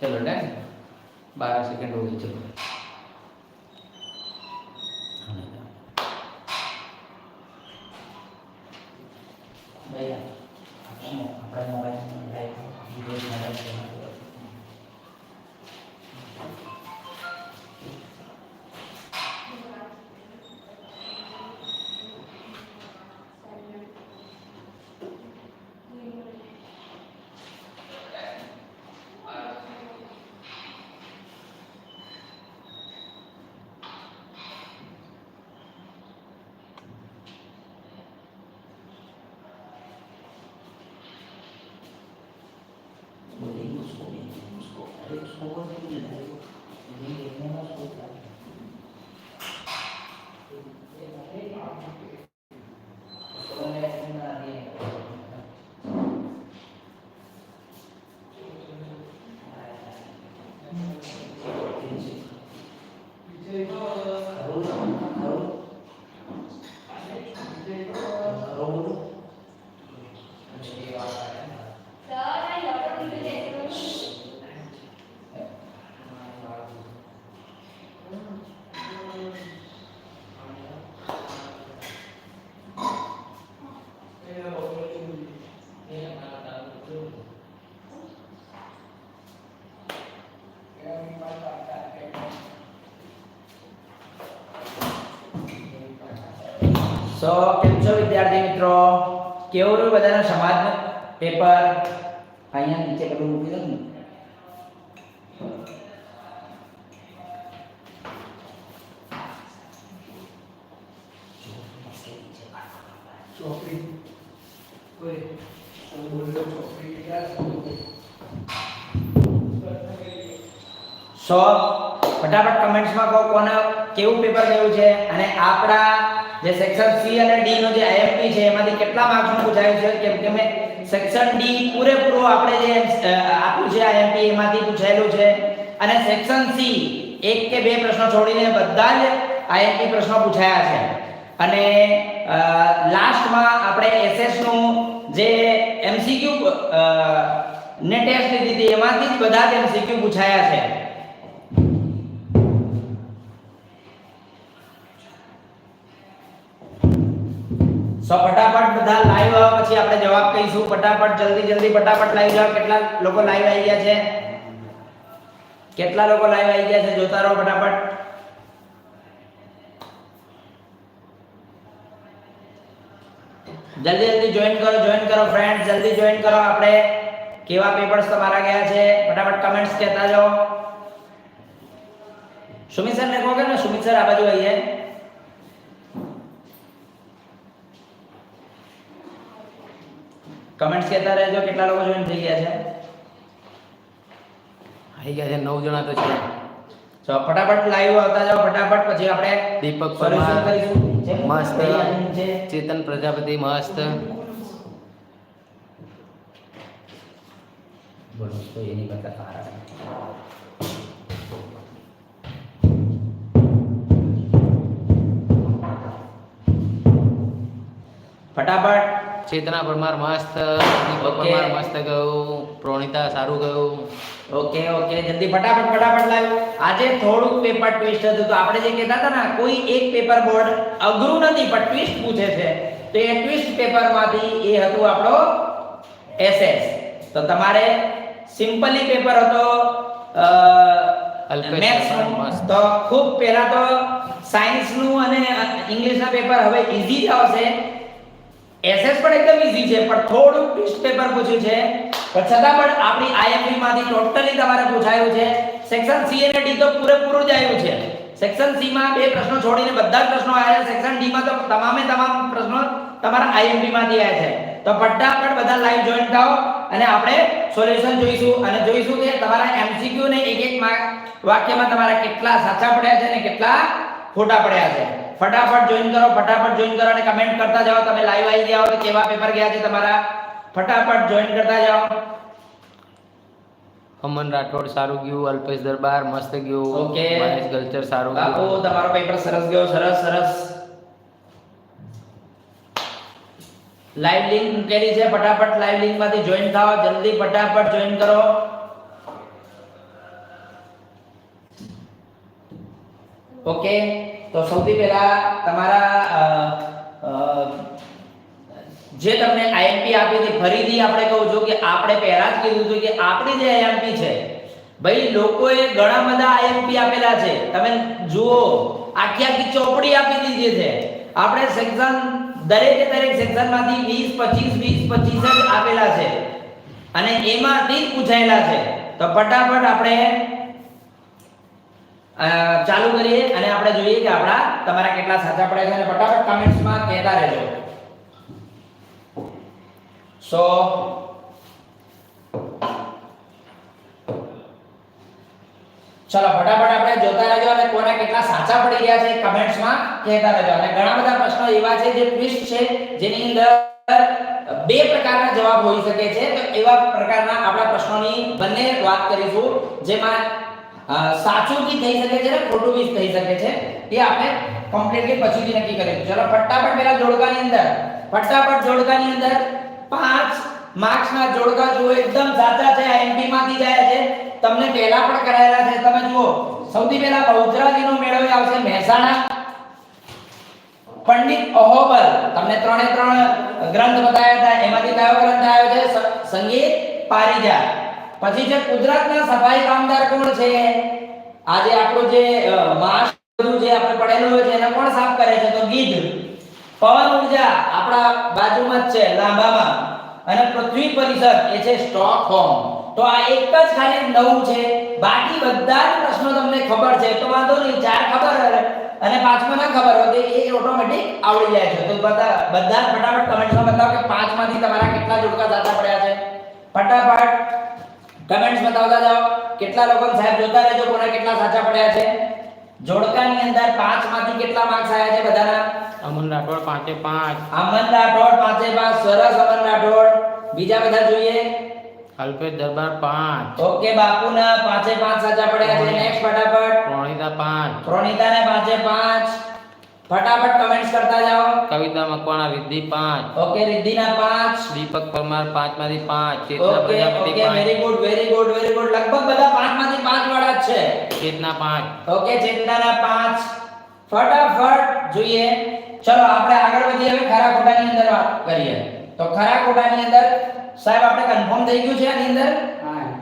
चलो डन बारह सेकंड हो गई चलो 高校生ぐらいの時、自分で電話。સો કેમ છો વિદ્યાર્થી મિત્રો? કેવું રહ્યું બધાના સમાજનું પેપર અહીંયા નીચે પેલું મૂકી દઉં સો ફટાફટ કમેન્ટ્સમાં કહો કોને કેવું પેપર ગયું છે? અને આપણા જે સેક્શન સી અને ડી નો જે આઈએમપી છે, એમાંથી કેટલા માર્ક્સનું પૂછાયું છે? કેમ કે મેં સેક્શન ડી પૂરેપૂરો આપણે જે આપ્યું છે આઈએમપી એમાંથી પૂછાયેલું છે. અને સેક્શન સી એક કે બે પ્રશ્નો છોડીને બધા જ આઈએમપી પ્રશ્નો પૂછાયા છે. અને લાસ્ટમાં આપણે એસએસનું જે એમસીક્યુ ને ટેસ્ટ લીધી હતી, એમાંથી જ બધા જ એમસીક્યુ પૂછાયા છે. સો ફટાફટ બધા લાઈવ આવ્યા પછી આપણે જવાબ કહીશું. ફટાફટ, જલ્દી જલ્દી, ફટાફટ લાઈવ જાઓ કેટલા લોકો લાઈવ આવી ગયા છે? કેટલા લોકો લાઈવ આવી ગયા છે? જોતા રહો ફટાફટ. જલ્દી જલ્દી જોઈન કરો જોઈન કરો ફ્રેન્ડ જલ્દી જોઈન કરો આપણે. કેવા પેપર્સ તમારા ગયા છે? ફટાફટ કમેન્ટ્સ કહેતા જાઓ. સુમિત સર ને કહો કે સુમિત સર આ બાજુ આવીએ. કમેન્ટ્સ કહેતા રહેજો કેટલા લોકો જોઈન થઈ ગયા છે? આવી ગયા છે નવ જણા તો છે. તો ફટાફટ લાઈવ આવતા જાઓ ફટાફટ પછી આપણે દીપક પરમાર મસ્ત ચેતન પ્રજાપતિ મસ્ત. બોલો તો એની કરતા સારા ફટાફટ. ચેતના પરમાર મસ્ત દીપક પરમાર મસ્ત ગયું પ્રોણિતા સારું ગયું. ઓકે ઓકે જલ્દી ફટાફટ ફટાફટ લાવ્યો. આજે થોડુંક પેપર ટ્વિસ્ટ હતું તો આપણે જે કહેતા હતા ને કોઈ એક પેપર બોર્ડ અઘરું નથી પણ ટ્વિસ્ટ પૂછે છે. તો એ ટ્વિસ્ટ પેપરમાંથી એ હતું આપણો એસએસ તો તમારે સિમ્પલી પેપર હતો મેથ્સ મસ્ત. તો ખૂબ પહેલા તો સાયન્સનું અને ઇંગ્લિશના પેપર હવે ઈઝી જ આવશે. એસએસ પણ એકદમ ઈઝી છે, પણ થોડું ટેસ્ટ પેપર પૂછ્યું છે. પણ છતાં પણ આપણી આઈએમપી માંથી ટોટલી તમારે પૂછાયું છે. સેક્શન સી અને ડી તો પૂરેપૂરું જ આવ્યું છે. સેક્શન સી માં બે પ્રશ્નો છોડીને બધા જ પ્રશ્નો આવ્યા સેક્શન ડી માં તો તમામે તમામ પ્રશ્નો તમારા આઈએમપી માંથી આવ્યા છે. તો ફટાફટ બધા લાઈવ જોઈન થાઓ અને આપણે સોલ્યુશન જોઈશું. અને જોઈશું કે તમારા એમસીક્યુ ને એક એક વાક્યમાં તમારા કેટલા સાચા પડ્યા છે અને કેટલા ખોટા પડ્યા છે. ફટાફટ જોઈન કરો ફટાફટ જોઈન કરો અને કમેન્ટ કરતા જાઓ. તમે લાઈવ આવી ગયા હો કેવા પેપર ગયા છે તમારા? ફટાફટ જોઈન કરતા જાઓ. અમન રાઠોડ સારું ગયું અલ્પેશ દરબાર મસ્ત ગયું ઓકે. મહેશ ગલચર સારું ગયું. બાપુ તમારો પેપર સરસ ગયો સરસ સરસ. લાઈવ લિંક મૂકેલી છે ફટાફટ લાઈવ લિંકમાંથી જોઈન થાઓ. જલ્દી ફટાફટ જોઈન કરો. ઓકે. તો સૌથી પહેલા તમારા જે તમને આઈએમપી આપી હતી, ફરીથી આપણે કહું છું કે આપણે પહેલા જ કીધું હતું કે આપણી જે આઈએમપી છે, ભાઈ લોકોએ ઘણા બધા આઈએમપી આપેલા છે. તમે જુઓ, આખી આખી ચોપડી આપી દીધી છે. આપણે સેક્શન દરેકે દરેક સેક્શનમાંથી 20 25 20 25 જ આપેલા છે. અને એમાંથી જ પૂછાયેલા છે. તો ફટાફટ આપણે ચાલુ કરીએ અને આપણે જોઈએ કે આપણા તમારા કેટલા સાચા પડે છે અને ફટાફટ કમેન્ટ્સમાં કહેતા રહેજો. સો, ચલો, ફટાફટ આપણે જોતા રહેજો અને કોના કેટલા સાચા પડી ગયા છે કમેન્ટ્સમાં કહેતા રહેજો. અને ઘણા બધા પ્રશ્નો એવા છે જે ટ્વિસ્ટ છે, જેની અંદર બે પ્રકારના જવાબ હોઈ શકે છે. તો એવા પ્રકારના આપણા પ્રશ્નોની બંને વાત કરીશું, જેમાં સાચું બી થઈ શકે છે અને ખોટું બી થઈ શકે છે. એ આપણે કમ્પ્લીટલી પછીથી નક્કી કરીશું ચલો, ફટાફટ પહેલા જોડકાની અંદર. ફટાફટ જોડકાની અંદર પાંચ માર્ક્સના જોડકા જુઓ. એકદમ સાચા છે. આ એમપી માંથી જાય છે. તમને પહેલા પણ કરાયેલા છે. તમે જુઓ, સૌથી પહેલા બહુચરાજીનો મેળો આવશે મહેસાણા. પંડિત અહોબલ. તમને ત્રણે ત્રણ ગ્રંથ બતાવ્યા હતા. એમાંથી કયો ગ્રંથ આવ્યો છે? સંગીત પારિજાત. પછી છે ગુજરાતના સફાઈ કામદાર કોણ છે? આજે આપણું જે માસ બધું જે આપણે પડેલું હોય છે, એને કોણ સાફ કરે છે? તો ગીધ. પવન ઊર્જા આપણા બાજુમાં જ છે, લાંબામાં. અને પૃથ્વી પરિષદ એ છે સ્ટોકહોમ. તો આ એક જ ખાલી નવું છે. બાકી બધા જ પ્રશ્નો તમને ખબર છે. તો વાંધો નહીં, ચાર ખબર અને પાંચમાં ના ખબર હોય એ ઓટોમેટિક આવડી જાય છે. તો બધા બધા ફટાફટ કમેન્ટમાં બતાવો કે પાંચમાંથી તમારા કેટલા જોડકા દાદા પડ્યા છે. ફટાફટ. કમેન્ટ્સ બતાવતા જાઓ. કેટલા લોકો સાહેબ જોતા રહેજો કોના કેટલા સાચા પડ્યા છે. જોડકાની અંદર પાંચમાંથી કેટલા માર્ક્સ આવ્યા છે બધાના? અમન રાઠોડ પાંચે પાંચ. અમન રાઠોડ પાંચે પાંચ સરસ અમન રાઠોડ. બીજા બધા જોઈએ. અલ્પેશ દરબાર પાંચ. ઓકે બાપુના પાંચે પાંચ સાચા પડ્યા છે. નેક્સ્ટ ફટાફટ. પ્રોણિતા પાંચ. પ્રોનિતાને પાંચે પાંચ. ફટાફટ કમેન્ટ્સ કરતા જાઓ. કવિતા મકવાણા રિદ્ધિ પાંચ. ઓકે રિદ્ધિના પાંચ. દીપક પરમાર પાંચમાંથી પાંચ. Chetana Prajapati 5 okay very good very good very good લગભગ બધા પાંચમાંથી પાંચ વાળા જ છે. ચેતના પાંચ. ઓકે ચેતનાના પાંચ. ફટાફટ જોઈએ. ચલો આપણે આગળ વધીએ હવે ખરા ખોટાની અંદર વાત કરીએ. તો ખરા ખોટાની અંદર સાહેબ આપણે કન્ફર્મ થઈ ગયું છે આની અંદર?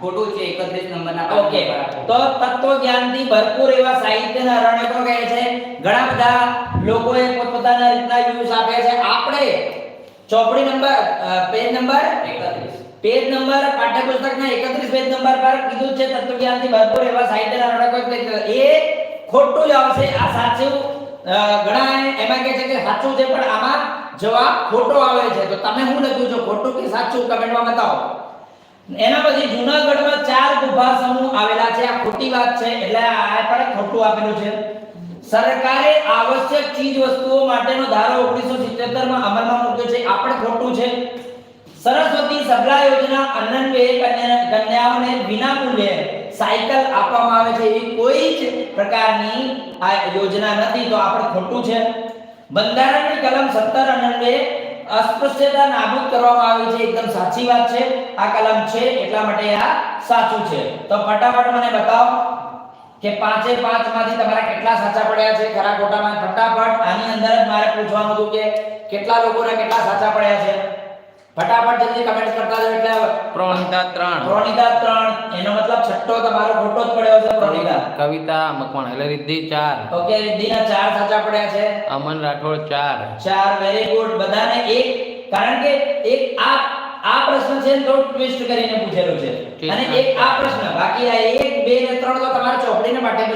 ખોટું છે 31 નંબરના ઓકે તો તત્વજ્ઞાનથી ભરપૂર એવા સાહિત્યના રણકો કહે છે. ઘણા બધા લોકોએ પોતપોતાના રીતના વ્યૂઝ આપે છે. આપણે ચોપડી number page number 31 page number પાઠ્યપુસ્તકના 31 page number પર કીધું છે તત્વજ્ઞાનથી ભરપૂર એવા સાહિત્યના રણકો કહે. એ ખોટું જ આવશે. આ સાચું ઘણા એમાં કહે છે કે સાચું છે પણ આમાં જવાબ ખોટો આવે છે. તો તમે શું લખ્યું છે? ખોટું કે સાચું? કમેન્ટમાં બતાવો. એના પછી જૂનાગઢમાં ચાર ગુફા સમૂહ આવેલા છે. આ ખોટી વાત છે. એટલે આ પણ ખોટું આપેલું છે. સરકારે આવશ્યક ચીજ વસ્તુઓ માટેનો ધારો 1977 માં અમલમાં મૂક્યો છે. આ પણ ખોટું છે. સરસ્વતી સબલા યોજના અન્નનવે કન્યા- વિના મૂલ્યે સાયકલ આપવામાં આવે છે. એવી કોઈ જ પ્રકારની આ યોજના નથી. તો આ પણ ખોટું છે. બંધારણની કલમ 17 અન્વયે અસ્પૃશ્યતા નાબૂદ કરવામાં આવી છે, એકદમ સાચી વાત છે. આ કલમ છે, એટલા માટે આ સાચું છે. તો ફટાફટ મને બતાવો કે પાંચે પાંચમાંથી તમારા કેટલા સાચા પડ્યા છે, ખરા ખોટામાં? ફટાફટ આની અંદર જ મારે પૂછવાનું હતું કે કેટલા લોકોને કેટલા સાચા પડ્યા છે. ફટાફટ જલ્દી કમેન્ટ કરતા જાઓ એટલે પ્રોણિતા ત્રણ. પ્રોનિતા 3 એનો મતલબ છઠ્ઠો તમારો ખોટો જ પડ્યો છે પ્રોનિતા કવિતા મકવાણ એટલે રિદ્ધિ ચાર. ઓકે રિદ્ધિના ચાર સાચા પડ્યા છે. અમન રાઠોડ ચાર. ચાર વેરી ગુડ બધાને એક કારણ કે એક આ આ પ્રશ્ન છે તો ટ્વિસ્ટ કરીને પૂછેલું છે. અને એક આ પ્રશ્ન બાકી આ એક બે ને ત્રણ તો તમારા ચોપડીને માટે જ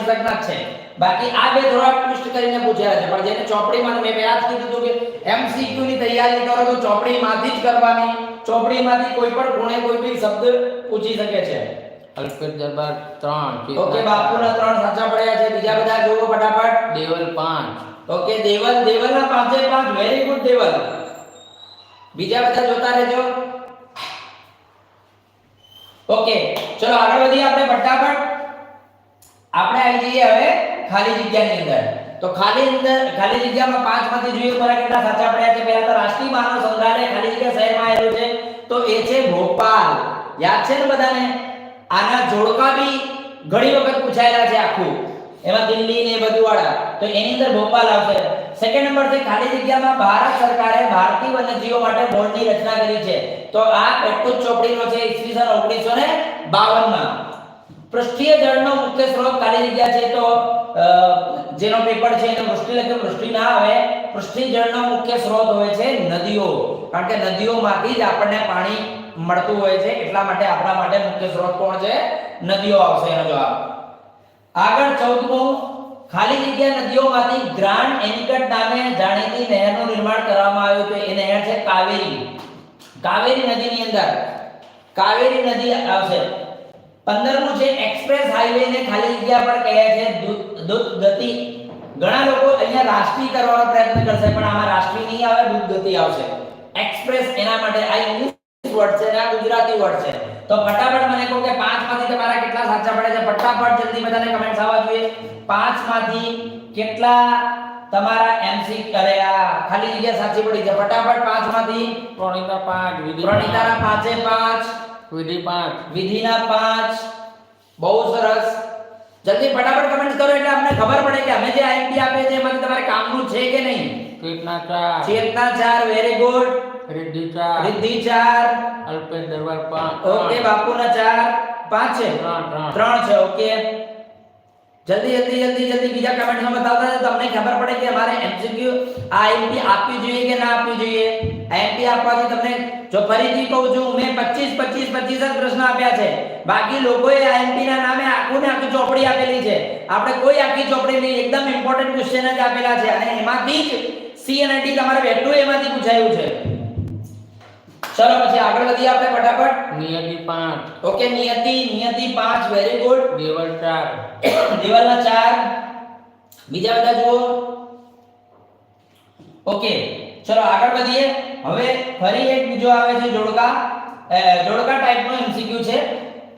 છે. બાકી આ બે થોડા ટ્વિસ્ટ કરીને પૂછેલા છે પણ જેને ચોપડીમાં મેં પહેલા જ કીધું હતું કે એમસીક્યુ ની તૈયારી કરો તો ચોપડીમાંથી જ કરવાની. ચોપડીમાંથી કોઈ પણ ખૂણે કોઈ બી શબ્દ પૂછી શકે છે. અલ્પેશ દરબાર ત્રણ ઓકે બાપુના ત્રણ સાચા પડ્યા છે. બીજા બધા જોવો ફટાફટ. દેવલ પાંચ. ઓકે દેવલ દેવલના પાંચે પાંચ. Very good Deval. બીજા બધા જોતા રહેજો. ઓકે, ચલો આગળ વધીએ આપણે ફટાફટ. આપણે આવી જઈએ હવે ખાલી જગ્યાની અંદર. તો ખાલી અંદર, ખાલી જગ્યામાં પાંચમાંથી જોઈએ તમારા કેટલા સાચા પડ્યા છે? પહેલા તો રાષ્ટ્રીય માનવ સંગ્રહાલય ખાલી જગ્યા શહેરમાં આવેલું છે. તો એ છે ભોપાલ. યાદ છે ને બધાને? આના જોડકા બી ઘણી વખત પૂછાયેલા છે આખું. એમાં દિલ્હી ને બધું વાળા તો એની અંદર ભોપાલ આવશે. સેકન્ડ નંબર છે, ખાલી જગ્યામાં ભારત સરકારે ભારતીય વન્યજીવો માટે બોર્ડની રચના કરી છે. તો આ પેટકુચ ચોપડીનો છે, ઈસવીસન 1952 માં પૃષ્ઠીય જળનો મુખ્ય સ્ત્રોત ખાલી જગ્યા છે તો જેનો પેપર છે, એને વૃષ્ટિ લખે વૃષ્ટિ ના આવે પૃષ્ઠીય જળનો મુખ્ય સ્ત્રોત હોય છે નદીઓ. કારણ કે નદીઓમાંથી જ આપણને પાણી મળતું હોય છે, એટલા માટે આપણા માટે મુખ્ય સ્ત્રોત કોણ છે? નદીઓ આવશે, એનો જવાબ. આગળ ચૌદમો ખાલી જગ્યા નદીઓમાંથી ગ્રાન્ડ એન્કટ નામે જાણીતી નહેરનું નિર્માણ કરવામાં આવ્યું છે એ નહેર છે કાવેરી. કાવેરી નદીની અંદર. કાવેરી નદી આવશે. પંદરમું છે એક્સપ્રેસ હાઈવે ને ખાલી જગ્યા પર કહે છે દૂત ગતિ ઘણા લોકો અહીંયા રાષ્ટ્રીય કરવાનો પ્રયત્ન કરશે, પણ આમાં રાષ્ટ્રીય નહીં આવે દૂત ગતિ આવશે. એક્સપ્રેસ એના માટે, આ ઇંગ્લિશ વર્ડ છે ને આ ગુજરાતી વર્ડ છે. તો ફટાફટ મને કહો કે પાંચમાંથી તમારા કેટલા સાચા પડે છે? ફટાફટ જલ્દી બધાને કમેન્ટ્સ આવવા જોઈએ. પાંચમાંથી કેટલા તમારા એમસી કર્યા? ખાલી જગ્યા સાચી પડી છે. ફટાફટ પાંચમાંથી પ્રણીતા પાંચ વિધિ પ્રણીતાના પાંચે. પાંચ વિધિ પાંચ. વિધિના પાંચ. બહુ સરસ. જલ્દી ફટાફટ કમેન્ટ કરો એટલે આપણે ખબર પડે કે અમે જે આઈએમપી આપીએ છે એમાંથી તમારે કામનું છે કે નહીં? ચેતના ચાર. ચેતના ચાર વેરી ગુડ રિદ્ધિ ચાર. રિદ્ધિ ચાર. અલ્પેશ દરબાર પાંચ. ઓકે બાપુના ચાર. પાંચ છે? ત્રણ છે ઓકે. જલ્દી જલ્દી જલ્દી જલ્દી બીજા કમેન્ટમાં બતાવતા તો તમને ખબર પડે કે અમારે એમસીક્યુ આ એમપી આપવી જોઈએ કે ના આપવી જોઈએ? એમપી આપવાથી તમને જો ફરીથી કહું છું મેં 25 25 25 જ પ્રશ્ન આપ્યા છે. બાકી લોકોએ આઈએમપી ના નામે આખું ને આખી ચોપડી આપેલી છે. આપણે કોઈ આખી ચોપડી નહીં એકદમ ઇમ્પોર્ટન્ટ ક્વેશ્ચન જ આપેલા છે. અને એમાંથી જ સી અને ડી તમારે બેઠું એમાંથી પૂછાયું છે. ચલો પછી આગળ વધીએ આપણે ફટાફટ. નિયતિ પાંચ. Okay Niyati Niyati 5 very good Deval ચાર. દિવાલના ચાર. બીજા બધા જુઓ. ઓકે ચલો આગળ વધીએ. હવે ફરી એક બીજો આવે છે જોડકા. જોડકા ટાઈપનો એમસીક્યુ છે.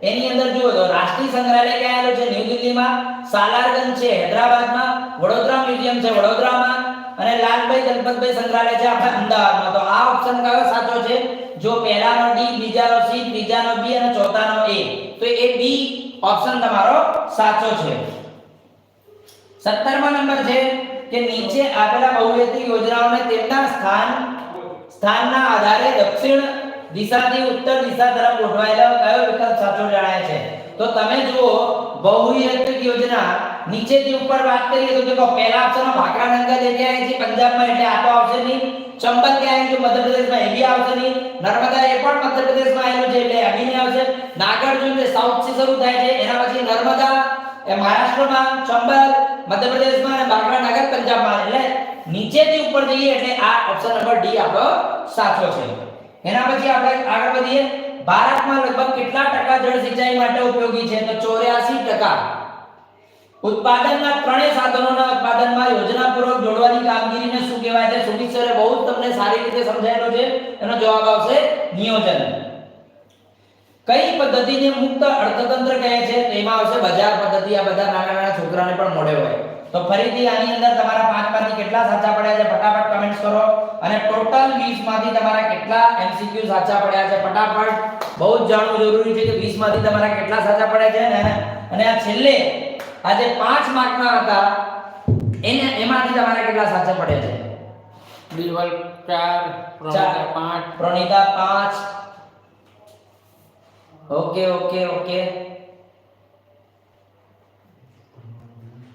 એની અંદર જુઓ તો રાષ્ટ્રીય સંગ્રહાલય ક્યાં આવેલું છે? ન્યૂ દિલ્હીમાં. સાલારગંજ છે હૈદરાબાદમાં. વડોદરા મ્યુઝિયમ છે વડોદરામાં અને લાલભાઈ, ગણપતભાઈ સંગ્રહાલય છે આપણા અમદાવાદમાં. તો આ ઓપ્શન કયો સાચો છે? જો પહેલાનો ડી બીજાનો સી ત્રીજાનો બી અને ચોથાનો એ તો એ બી ઓપ્શન તમારો સાચો છે. 17મા નંબર છે કે નીચે આપેલા બહુહેતુક યોજનાઓને તેમના સ્થાન, સ્થાનના આધારે દક્ષિણ દિશાથી ઉત્તર દિશા તરફ ગોઠવાયેલો કયો વિકલ્પ સાચો જણાય છે? તો તમે જુઓ બહુહેતુક યોજના નીચેથી ઉપર વાત કરીએ તો દેખો, પહેલા ઓપ્શનમાં ભાખરા નંગા જગ્યાએ છે? પંજાબમાં એટલે આ તો આવશે નહીં. ચંબલ ક્યાં આવ્યું મધ્યપ્રદેશમાં એ બી આવશે નહીં. નર્મદા એ પણ મધ્યપ્રદેશમાં આવેલું છે એટલે આ બી આવશે. નાગાર્જુન જે સાઉથથી શરૂ થાય છે. એના પછી નર્મદા, એ મહારાષ્ટ્રમાં, ચંબલ, મધ્યપ્રદેશમાં અને બાંગ્લા નગર પંજાબમાં. એટલે નીચેથી ઉપર જઈએ એટલે આ ઓપ્શન નંબર ડી આપણો સાચો છે. એના પછી આપણે આગળ વધીએ. ભારતમાં લગભગ કેટલા ટકા જળ સિંચાઈ માટે ઉપયોગી છે? તો 84 ટકા. ઉત્પાદનના ત્રણેય સાધનોના ઉત્પાદનમાં યોજનાપૂર્વક જોડવાની કામગીરીને શું કહેવાય છે? સુમિત સરે બહુ તમને સારી રીતે સમજાયેલો છે. એનો જવાબ આવશે નિયોજન. કઈ પદ્ધતિને મુક્ત અર્થતંત્ર કહે છે? એમાં આવશે બજાર પદ્ધતિ. આ બધા નાના નાના છોકરાને પણ મોડે હોય. તો ફરીથી આની અંદર તમારા પાંચમાંથી કેટલા સાચા પડ્યા છે ફટાફટ કમેન્ટ્સ કરો. અને ટોટલ 20 માંથી તમારા કેટલા એમસીક્યુ સાચા પડ્યા છે ફટાફટ. બહુ જ જાણવું જરૂરી છે કે 20 માંથી તમારા કેટલા સાચા પડ્યા છે ને? અને આ છેલ્લે આ જે 5 માર્કના હતા. એને એમાંથી તમારા કેટલા સાચા પડ્યા છે? બિલવલ ચાર પ્રણીતા પાંચ. Pranita 5 okay okay okay.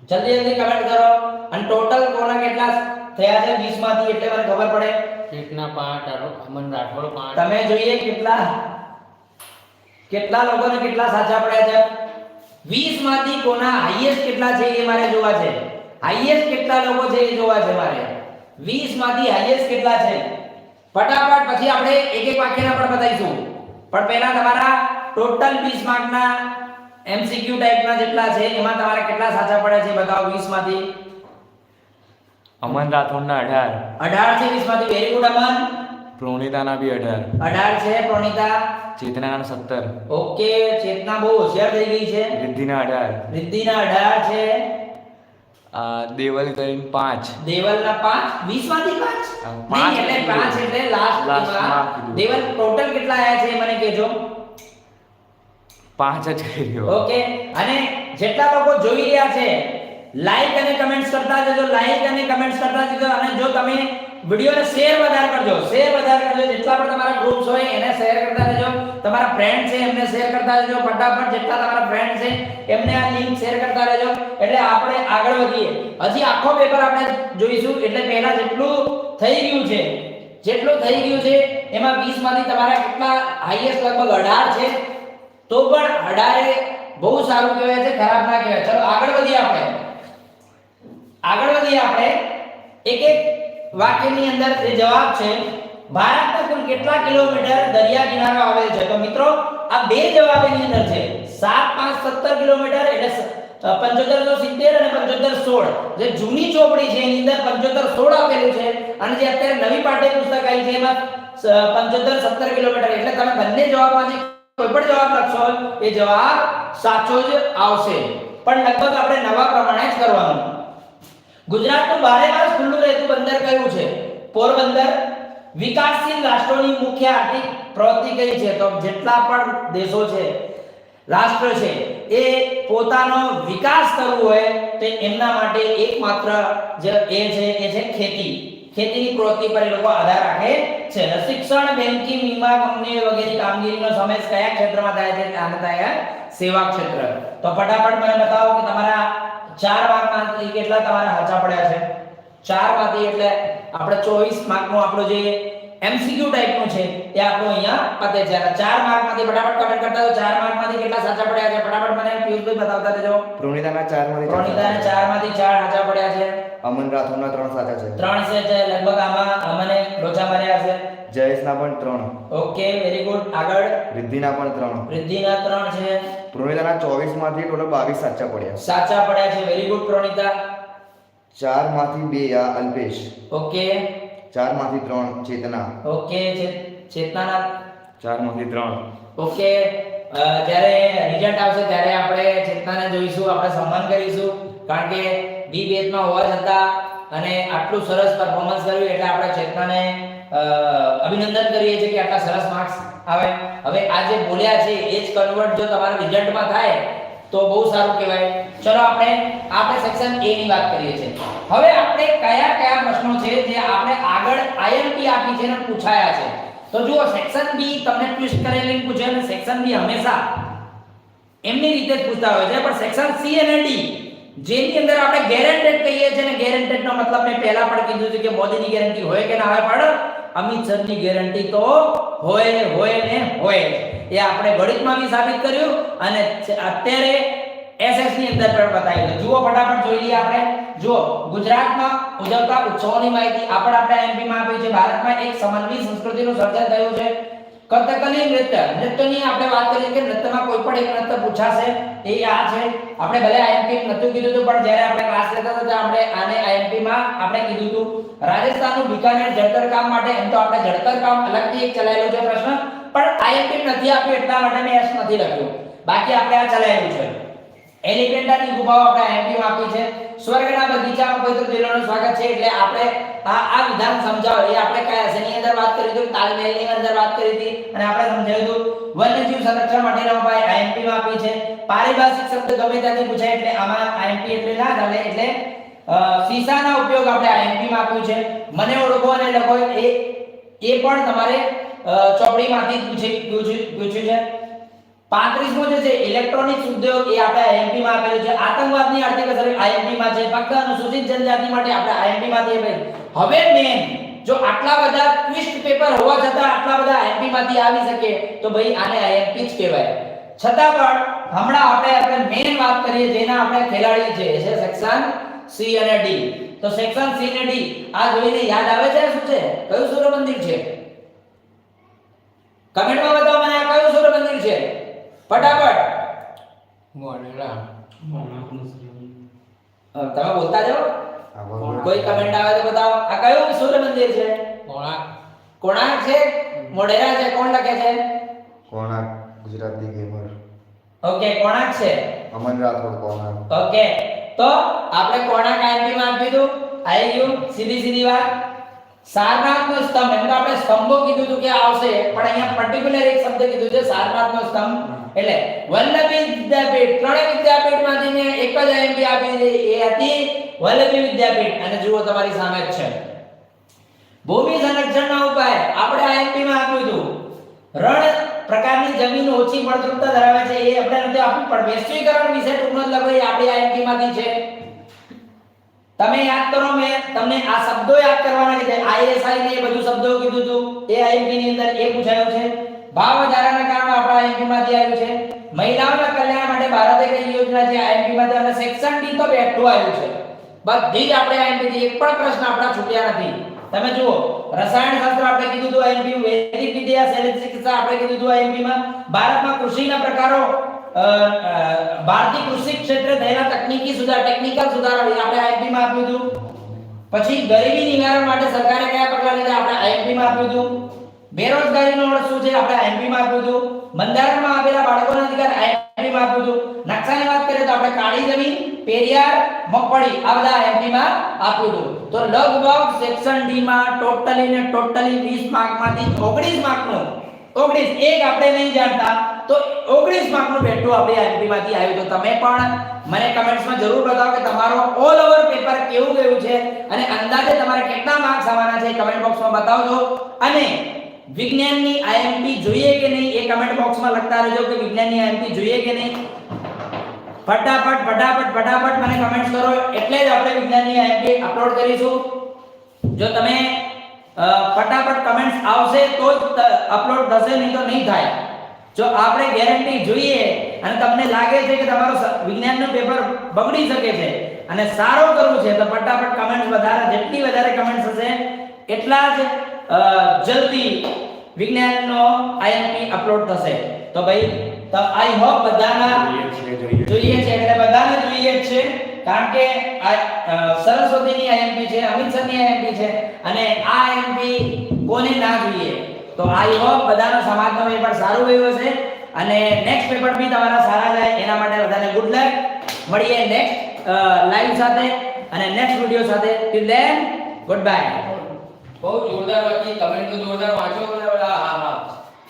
જલ્દી જલ્દી કમેન્ટ કરો. અને ટોટલ કોના કેટલા થયા છે? 20 માંથી એટલે મને ખબર પડે. કીટના પાંચ? આરો અમન રાઠોડ પાંચ. તમે જોઈએ કેટલા કેટલા લોકોને કેટલા સાચા પડ્યા છે? 20 માંથી કોના હાઈએસ્ટ કેટલા છે એ મારે જોવા છે. હાઈએસ્ટ કેટલા લોકો છે એ જોવા છે મારે. 20 માંથી હાઈએસ્ટ કેટલા છે? ફટાફટ પછી આપણે એક એક વાક્યના પણ બતાવીશું. પણ પહેલા તમારા ટોટલ 20 માર્કના એમસીક્યુ ટાઈપના જેટલા છે એમાં તમારે કેટલા સાચા પડ્યા છે બતાવો 20 માંથી અમન રાઠોડના અઢાર. 18 છે 20 માંથી વેરી ગુડ અમન. પ્રોણિતાના બી અઢાર. 18 છે પ્રોનિતા. ચેતનાના સત્તર. ઓકે ચેતના બહુ હોશિયાર થઈ ગઈ છે. રિદ્ધિના અઢાર. રિદ્ધિના 18 છે. આ દેવલ કરીને પાંચ. દેવલના 5 20 માંથી 5 નહીં પાંચ એટલે. 5 એટલે લાસ્ટ દેવલ ટોટલ કેટલા આયા છે મને કહેજો. પાંચ જ કરી રહ્યો ઓકે, અને જેટલા લોકો જોઈ રહ્યા છે લાઈક અને કમેન્ટ્સ કરતા જજો લાઈક અને કમેન્ટ્સ કરતા જજો, અને જો તમે વિડિયોને શેર વધારે કરજો શેર વધારે કરજો, જેટલા પણ તમારા ગ્રુપ્સ હોય, એને શેર કરતા રહેજો તમારા ફ્રેન્ડ છે, એમને શેર કરતા રહેજો ફટાફટ જેટલા તમારા ફ્રેન્ડ છે, એમને આ લિંક શેર કરતા રહેજો. એટલે આપણે આગળ વધીએ. હજી આખો પેપર આપણે જોઈશું, એટલે પહેલા જેટલું થઈ ગયું છે, જેટલું થઈ ગયું છે, એમાં 20 માંથી તમારા કેટલા હાઈએસ્ટ લગભગ 18 છે તો પણ હડાએ બહુ સારું કહેવાય છે ખરાબ ના કહેવાય. ચલો આગળ વધીએ આપણે. આગળ વધીએ આપણે. એક એક વાક્યની અંદર જે જવાબ છે ભારતના કુલ કેટલા કિલોમીટર દરિયા કિનારો આવેલ છે? તો મિત્રો આ બે જવાબ એની અંદર છે. 7 5 17 કિલોમીટર એટલે સ- અ, 7570 અને 7516 જે જૂની ચોપડી છે એની અંદર 7516 આપેલું છે અને જે અત્યારે નવી પાઠ્યપુસ્તક આવી છે એમાં સ- 75 17 કિલોમીટર. એટલે તમે બંને જવાબમાંથી કોઈ પણ જવાબ લખશો, એ જવાબ સાચો જ આવશે. પણ લગભગ આપણે નવા પ્રમાણે જ કરવાનું. ગુજરાતનું બારે માસ ખુલ્લું રહેતું બંદર કયું છે? પોરબંદર. વિકાસશીલ રાષ્ટ્રોની મુખ્ય આર્થિક પ્રવૃત્તિ કઈ છે? તો જેટલા પણ દેશો છે, રાષ્ટ્ર છે, એ પોતાનો વિકાસ કરવો હોય તો એમના માટે એકમાત્ર જે એ છે એ છે ખેતી. ખેતીની પ્રવૃત્તિ પર એ લોકો આધાર રાખે છે. અને શિક્ષણ બેન્કિંગ વીમા કંપની વગેરે કામગીરીનો સમાવેશ કયા ક્ષેત્રમાં થાય છે? આને થાય સેવા ક્ષેત્ર. તો ફટાફટ મને બતાવો કે તમારા ચાર માર્કમાંથી કેટલા તમારા સાચા પડ્યા છે? ચારમાંથી એટલે આપણે 24 માર્કનું આપણું જે એમસીક્યુ ટાઈપનો છે. એ આપણો અહીંયા પતે છે. અને ચાર માર્કમાંથી ફટાફટ કમેન્ટ કરતા જાઓ ચાર માર્કમાંથી કેટલા સાચા પડ્યા છે? ફટાફટ મને પિયુષભાઈ બતાવતા રહેજો પ્રોનિતાના ચારમાંથી પ્રોનિતાના ચારમાંથી ચાર સાચા પડ્યા છે. અમન રાઠોડના ત્રણ સાચા છે. ત્રણ છે જે લગભગ આમાં અમને લોચા માર્યા છે. જયેશના પણ ત્રણ. ઓકે વેરી ગુડ આગળ. રિદ્ધિના પણ ત્રણ. રિદ્ધિના ત્રણ છે. પ્રોનિતાના ચોવીસમાંથી ટોટલ બાવીસ સાચા પડ્યા સાચા પડ્યા છે. વેરી ગુડ પ્રોનિતા ચારમાંથી બે આ અલ્પેશ. ઓકે ચારમાંથી ત્રણ ચેતના. ઓકે છે ચેતનાના? ચારમાંથી ત્રણ. ઓકે જ્યારે રિઝલ્ટ આવશે ત્યારે આપણે ચેતનાને જોઈશું આપણે સન્માન કરીશું કારણ કે બી બેચમાં હોવા છતાં અને આટલું સરસ પરફોર્મન્સ કર્યું એટલે આપણે ચેતનાને અભિનંદન કરીએ છીએ કે આટલા સરસ માર્ક્સ આવે. હવે આ જે બોલ્યા છે એ જ કન્વર્ટ જો તમારા રિઝલ્ટમાં થાય તો બહુ સારું કહેવાય. ચલો આપણે આપણે સેક્શન એ ની વાત કરીએ છીએ. હવે આપણે કયા કયા પ્રશ્નો છે જે આપણે આગળ આઈએમપી આપી છે ને પૂછાયા છે. તો જુઓ સેક્શન બી તમને ટ્વિસ્ટ કરેલી પૂછે અને સેક્શન બી હંમેશા એમની રીતે જ પૂછતા હોય છે. પણ સેક્શન સી અને ડી જેની અંદર આપણે ગેરંટેડ કહીએ છીએ ને ગેરંટેડ નો મતલબ મેં પહેલા પણ કીધું છે કે મોદીની ગેરંટી હોય કે ના હોય. પણ અમિત સરની ગેરંટી તો હોય હોય ને હોય એ આપણે ગણિતમાં બી સાબિત કર્યું અને અત્યારે એસએસની અંદર પણ બતાવી દીધું જુઓ ફટાફટ જોઈ લઈએ આપણે. જુઓ, ગુજરાતમાં ઉજવતા ઉત્સવોની માહિતી. આ પણ આપણે એમપી માં આપી છે. ભારતમાં એક સમન્વય સંસ્કૃતિનું સર્જન થયું છે. કથકલી નૃત્ય. નૃત્યની આપણે વાત કરીએ કે નૃત્યમાં કોઈ પણ એક નૃત્ય પૂછાશે, એ આ છે. આપણે ભલે આઈએમપી નતું કીધું હતું, પણ જ્યારે આપણે ક્લાસ લેતા હતા આપણે આને આઈએમપી માં આપણે કીધું હતું. રાજસ્થાનનું બિકાનેર જળતર કામ માટે, એમ તો આપણે જળતર કામ અલગથી એક ચલાવેલો છે પ્રશ્ન. પણ આઈએમપી નથી આપ્યું, એટલા માટે મેં એસ નથી લખ્યું. બાકી આપણે આ ચલાવેલું છે. એલિફેન્ટાની ગુફાઓ આપણે આઈએમપી માં આપી છે. સ્વર્ગના બગીચામાં પવિત્ર દિલોનું સ્વાગત છે. એટલે આપણે આ આ વિધાન સમજાવો. એ આપણે કયા છે? એની અંદર વાત કરી હતી, તાલમેલની અંદર વાત કરી હતી અને આપણે સમજાવ્યું હતું. વન્યજીવ સંરક્ષણ માટેના ઉપાય આઈએમપી માં આપી છે. પારિભાષિક શબ્દ ગમે ત્યાંથી પૂછાય એટલે આમાં આઈએમપી એટલે ના ચાલે. એટલે સીસાના ઉપયોગ આપણે આઈએમપી માં આપ્યું છે. મને ઓળખો અને લખો. એ એ પણ તમારે ચોપડીમાંથી પૂછી પૂછ્યું છે. પાંત્રીસમો જે છે ઇલેક્ટ્રોનિક્સ ઉદ્યોગ, એ આપણે આઈએમપી માં આપેલું છે. આતંકવાદની આર્થિક અસર આઈએમપી માં છે. પક્કા અનુસૂચિત જનજાતિ માટે આપણે આઈએમપી માંથી આપેલું હવે મેન જો આટલા બધા ટ્વિસ્ટ પેપર હોવા છતાં આટલા બધા આઈએમપી માંથી આવી શકે, તો ભાઈ આને આઈએમપી જ કહેવાય. છતાં પણ, હમણાં આપણે આપણે મેન વાત કરીએ જેના આપણે ખેલાડી છે છે સેક્શન સી અને ડી તો સેક્શન સી અને ડી આ જોઈને યાદ આવે છે શું છે? કયું સૂર્ય છે? કમેન્ટમાં બતાવો મને આ કયું સૂર્ય છે? ફટાફટ. અ, તમે બોલતા જાઓ. કોઈ કમેન્ટ આવે તો બતાવો. આ કયું સૂર્ય મંદિર છે? કોણાક કોણાર્ક છે? મોઢેરા છે? કોણ લખે છે? કોણાક ગુજરાતી ગેમર. ઓકે કોણાર્ક છે. અમન રાઠોડ કોણાક ઓકે તો આપણે કોણાક આઈપી માં આપી દીધું આવી ગયું. સીધી સીધી વાત. સારનાથનો સ્તંભ. એમ તો આપણે સ્તંભો કીધું હતું કે આવશે, પણ અહીંયા પર્ટિક્યુલર એક શબ્દ કીધું છે, સારનાથનો સ્તંભ. એટલે વલ્લભી વિદ્યાપીઠ, ત્રણેય વિદ્યાપીઠમાંથી મેં એક જ આઈએમપી આપી દીધી એ હતી વલ્લભી વિદ્યાપીઠ. અને જુઓ તમારી સામે જ છે. ભૂમિ સંરક્ષણના ઉપાય. આપણે આઈએમપી માં આપ્યું હતું. રણ પ્રકારની જમીન ઓછી ફળદ્રુપતા ધરાવે છે, એ આપણે નથી આપ્યું પણ વૈશ્વિકરણ વિશે ટૂંકમાં લખો, એ આપણી આઈએમપી માંથી છે. તમે યાદ કરો મેં તમને આ શબ્દો યાદ કરવાના કીધે આઈએસઆઈ ને એ બધું શબ્દો કીધું હતું. એ આઈએમપી ની અંદર એ પૂછાયું છે. ભાવ વધારાના કારણે આપણા આઈએમપી માંથી આવ્યું છે. મહિલાઓના કલ્યાણ માટે ભારતે કઈ યોજના છે? આઈએમપી માંથી અને સેક્શન ડી તો બેઠું આવ્યું છે. બધી જ આપણે આઈએમપી થી એક પણ પ્રશ્ન આપણા છૂટ્યા નથી. તમે જુઓ, રસાયણ શાસ્ત્ર આપણે કીધું હતું આઈએમપી વૈદિક વિદ્યા શૈલેન્દ્ર ચિકિત્સા આપણે કીધું હતું આઈએમપી માં. ભારતમાં કૃષિના પ્રકારો ભારતીય કૃષિ ક્ષેત્રે થયેલા તકનીકી સુધાર ટેકનિકલ સુધારા આપણે આઈપી માં આપ્યું હતું. પછી ગરીબી નિવારણ માટે સરકારે કયા પગલાં લીધા? આપણે આઈપી માં આપ્યું હતું. બેરોજગારીનો અર્થ શું છે? આપણે આઈપી માં આપ્યું હતું. બંધારણમાં આપેલા બાળકોના અધિકાર આઈપી માં આપ્યું હતું. નકશાની વાત કરીએ તો આપણે કાળી જમીન, પેરિયાર, મગફળી આ બધા એમપી માં આપ્યું હતું. તો લગભગ સેક્શન ડી માં ટોટલી ને ટોટલી 20 માર્કમાંથી 19 માર્કનું 19 એક આપણે નહીં જાણતા. તો 19 માર્કનું બેઠું આપણે આઈએમપી માંથી આવ્યું. તો તમે પણ મને કમેન્ટ્સમાં જરૂર બતાવો કે તમારો ઓલ ઓવર પેપર કેવું ગયું છે અને અંદાજે તમારે કેટલા માર્ક્સ આવવાના છે કમેન્ટ બોક્સમાં બતાવજો. અને વિજ્ઞાનની આઈએમપી જોઈએ કે નહીં એ કમેન્ટ બોક્સમાં લખતા રહેજો કે વિજ્ઞાનની આઈએમપી જોઈએ કે નહીં. ફટાફટ ફટાફટ ફટાફટ મને કમેન્ટ્સ કરો. એટલે જ આપણે વિજ્ઞાનની આઈએમપી અપલોડ કરીશું. જો તમે ફટાફટ કમેન્ટ્સ આવશે તો જ અપલોડ થશે નહીં તો નહીં થાય. જો આપણે ગેરંટી જોઈએ અને તમને લાગે છે કે તમારું વિજ્ઞાનનું પેપર બગડી શકે છે અને સારું કરવું છે તો ફટાફટ કમેન્ટ્સ વધારે જેટલી વધારે કમેન્ટ્સ હશે એટલા જ જલ્દી વિજ્ઞાનનો આઈએમપી અપલોડ થશે. તો ભાઈ તો આઈ હોપ બધાના જોઈએ છે એટલે બધાને જોઈએ છે. કારણ કે આ સરસ્વતીની આઈએમપી છે, અમિત સરની આઈએમપી છે, અને આ આઈએમપી કોને ના જોઈએ? તો આઈ હોપ બધાનો સમાજનો પેપર સારું ગયું હશે, અને નેક્સ્ટ પેપર બી તમારા સારા જાય, એના માટે બધાને ગુડ લક મળીએ નેક્સ્ટ લાઈવ સાથે, અને નેક્સ્ટ વિડિયો સાથે. ટિલ ધેન ગુડ બાય બહુ જોરદાર બાકી કમેન્ટ તો જોરદાર વાંચો બધા. હા હા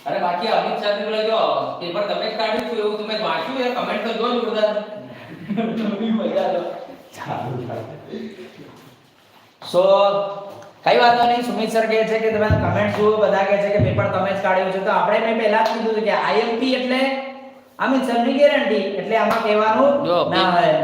અરે બાકી અમિત સાથે બોલે જો પેપર તમે જ કાઢ્યું છું, એવું તમે વાંચ્યું એ કમેન્ટ તો જો જોરદાર. સો કઈ વાતો નહીં. સુમિત સર કહે છે કે તમે કમેન્ટ જુઓ બધા કહે છે કે પેપર તમે જ કાઢ્યું છે. તો આપણે મેં પહેલા જ કીધું કે આઈએમપી એટલે અમિત સરની ગેરંટી એટલે આમાં કહેવાનું જો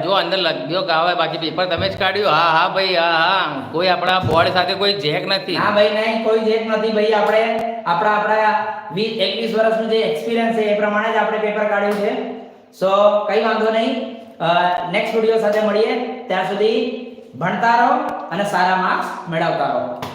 જો અંદર લખ્યો કે આવે બાકી પેપર તમે જ કાઢ્યું. હા હા ભાઈ હા હા. કોઈ આપણા બોર્ડ સાથે કોઈ જેક નથી. હા ભાઈ નહીં કોઈ જેક નથી ભાઈ. આપણે આપણા આપણા 20 21 વર્ષનું જે એક્સપિરિયન્સ છે એ પ્રમાણે જ આપણે પેપર કાઢ્યું છે. સો કઈ વાંધો નહીં. નેક્સ્ટ વીડિયો સાથે મળીએ. ત્યાં સુધી ભણતા રહો અને સારા માર્ક્સ મેળવતા રહો.